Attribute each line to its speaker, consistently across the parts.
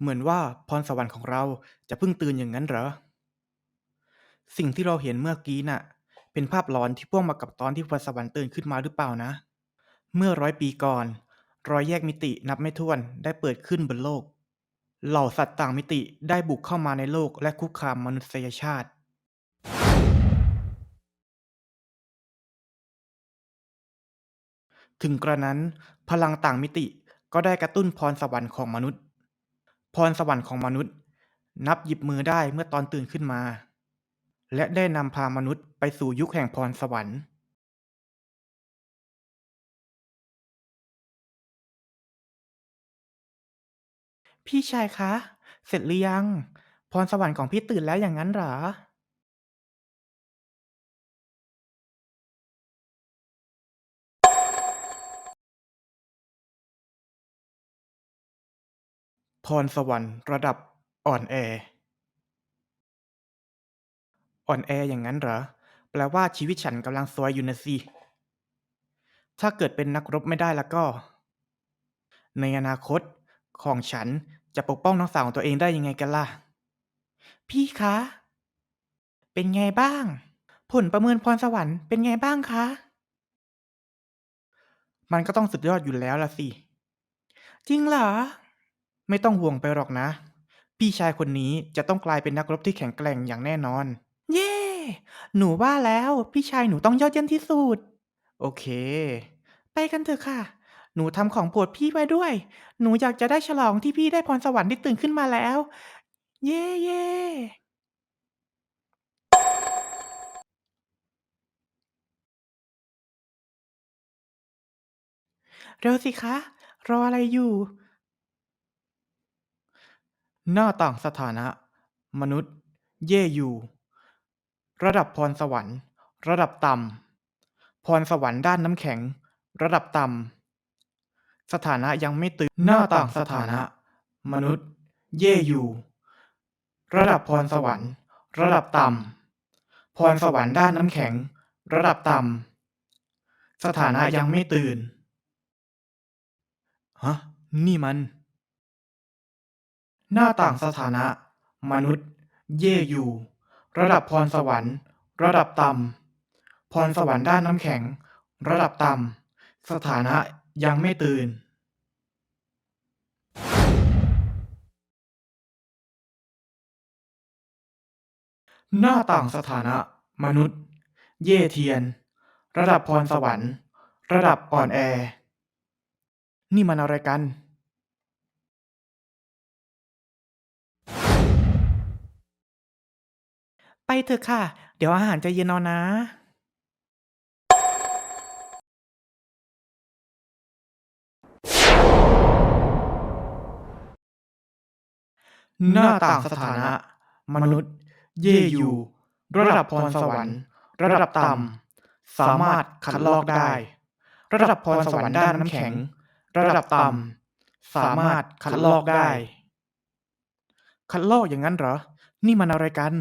Speaker 1: เหมือนว่าพรสวรรค์ของเราจะเพิ่งตื่นอย่างนั้นเหรอ สิ่งที่เราเห็นเมื่อกี้น่ะ เป็นภาพหลอนที่พ่วงมากับตอนที่พรสวรรค์ตื่นขึ้นมาหรือเปล่านะ เมื่อร้อยปีก่อน รอยแยกมิตินับไม่ถ้วนได้เปิดขึ้นบนโลก เหล่าสัตว์ต่างมิติได้บุกเข้ามาในโลกและคุกคามมนุษยชาติถึงกระนั้นพลังต่างมิติก็ได้กระตุ้นพรสวรรค์ของมนุษย์ พรสวรรค์ของมนุษย์ นับหยิบมือได้เมื่อตอนตื่นขึ้นมา และได้นำพามนุษย์ไปสู่ยุคแห่งพรสวรรค์พี่ชายคะ เสร็จหรือยัง พรสวรรค์ของพี่ตื่นแล้วอย่างนั้นเหรอ พรสวรรค์ระดับอ่อนแอ อ่อนแออย่างนั้นเหรอ แปลว่าชีวิตฉันกำลังซวยอยู่นะสิ ถ้าเกิดเป็นนักรบไม่ได้แล้วก็ ในอนาคตของฉันจะปกป้องน้องสาวของตัวเองได้ยังไงกันล่ะ พี่คะ เป็นไงบ้าง ผลประเมินพรสวรรค์เป็นไงบ้างคะ มันก็ต้องสุดยอดอยู่แล้วล่ะสิ จริงเหรอ ไม่ต้องห่วงไปหรอกนะ พี่ชายคนนี้จะต้องกลายเป็นนักรบที่แข็งแกร่งอย่างแน่นอน เย่หนูว่าแล้วพี่ชายหนูต้องยอดเยี่ยมที่สุด โอเค ไปกันเถอะค่ะ หนูทำของโปรดพี่ไว้ด้วย หนูอยากจะได้ฉลองที่พี่ได้พรสวรรค์ที่ตื่นขึ้นมาแล้ว เย่เย่เร็วสิคะ รออะไรอยู่ หน้าต่างสถานะ มนุษย์ เย่ยู ระดับพรสวรรค์ ระดับต่ำ พรสวรรค์ด้านน้ำแข็ง ระดับต่ำ สถานะยังไม่ตื่น หน้าต่างสถานะ มนุษย์ เย่ยู ระดับพรสวรรค์ ระดับต่ำ พรสวรรค์ด้านน้ำแข็ง ระดับต่ำ สถานะยังไม่ตื่น ฮะ นี่มัน หน้าต่างสถานะ มนุษย์ เย่ยู่ระดับพรสวรรค์ ระดับต่ำพรสวรรค์ด้านน้ำแข็ง ระดับต่ำสถานะยังไม่ตื่นหน้าต่างสถานะ มนุษย์ เย่เทียน ระดับพรสวรรค์ ระดับอ่อนแอ นี่มันอะไรกัน ไปเถอะค่ะ เดี๋ยวอาหารจะเย็นเอานะ หน้าต่างสถานะ มนุษย์ เย่อยู่ ระดับพรสวรรค์ ระดับต่ำสามารถคัดลอกได้ ระดับพรสวรรค์ด้านน้ำแข็ง ระดับต่ำสามารถคัดลอกได้ คัดลอกอย่างนั้นเหรอ นี่มันอะไรกัน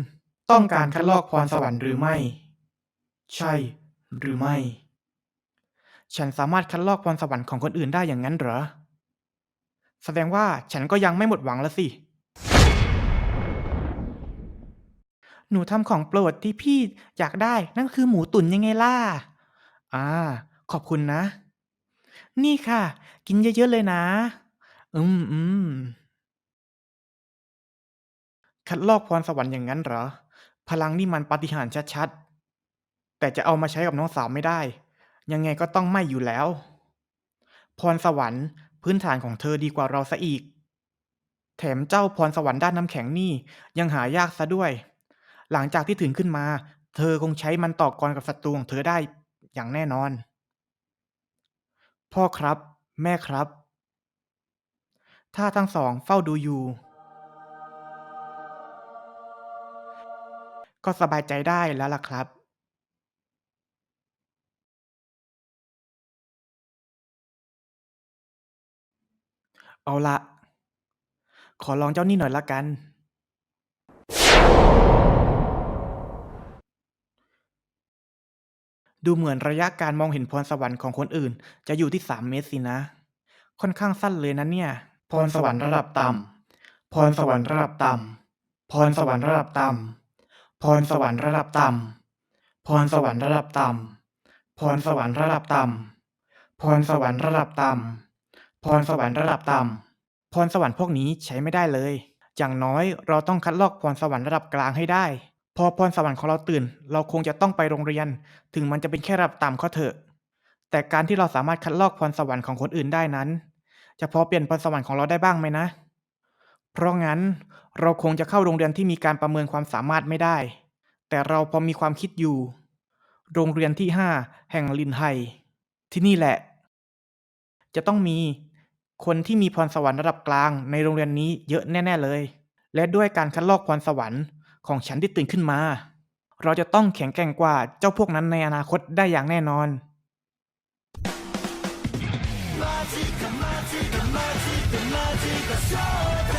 Speaker 1: ต้องการคัดลอกพรสวรรค์หรือไม่ ใช่หรือไม่ ฉันสามารถคัดลอกพรสวรรค์ของคนอื่นได้อย่างนั้นเหรอ แสดงว่าฉันก็ยังไม่หมดหวังล้วสิ หนูทำของโปรดที่พี่อยากได้นั่นคือหมูตุ๋นยังไงล่ะ อ่า ขอบคุณนะ นี่ค่ะ กินเยอะๆเลยนะ อืมอืมคัดลอกพรสวรรค์อย่างนั้นเหรอ พลังนี่มันปาฏิหาริย์ชัด ๆ แต่จะเอามาใช้กับน้องสาวไม่ได้ ยังไงก็ต้องไม่อยู่แล้ว พรสวรรค์พื้นฐานของเธอดีกว่าเราซะอีก แถมเจ้าพรสวรรค์ด้านน้ำแข็งนี่ยังหายากซะด้วย หลังจากที่ถึงขึ้นมา เธอคงใช้มันต่อกรกับศัตรูของเธอได้อย่างแน่นอน พ่อครับ แม่ครับ ถ้าทั้งสองเฝ้าดูอยู่ ก็สบายใจได้แล้วล่ะครับเอาละขอลองเจ้านี่หน่อยละกัน ดูเหมือนระยะการมองเห็นพรสวรรค์ของคนอื่น จะอยู่ที่3เมตรสินะ ค่อนข้างสั้นเลยนะเนี่ย พรสวรรค์ระดับต่ำพรสวรรค์ระดับต่ำพรสวรรค์ระดับต่ำ พรสวรรค์ระดับต่ำ พรสวรรค์ระดับต่ำ พรสวรรค์ระดับต่ำ พรสวรรค์ระดับต่ำ พรสวรรค์ระดับต่ำ พรสวรรค์พวกนี้ใช้ไม่ได้เลย อย่างน้อยเราต้องคัดลอกพรสวรรค์ระดับกลางให้ได้ พอพรสวรรค์ของเราตื่น เราคงจะต้องไปโรงเรียน ถึงมันจะเป็นแค่ระดับต่ำก็เถอะ แต่การที่เราสามารถคัดลอกพรสวรรค์ของคนอื่นได้นั้น จะพอเปลี่ยนพรสวรรค์ของเราได้บ้างไหมนะ เพราะงั้นเราคงจะเข้าโรงเรียนที่มีการประเมินความสามารถไม่ได้ แต่เราพอมีความคิดอยู่ โรงเรียนที่ห้าแห่งลินไฮที่นี่แหละ จะต้องมีคนที่มีพรสวรรค์ระดับกลางในโรงเรียนนี้เยอะแน่ ๆ เลย และด้วยการคัดลอกพรสวรรค์ของฉันที่ตื่นขึ้นมา เราจะต้องแข็งแกร่งกว่าเจ้าพวกนั้นในอนาคตได้อย่างแน่นอน
Speaker 2: มาจิกมาจิกมาจิกมาจิก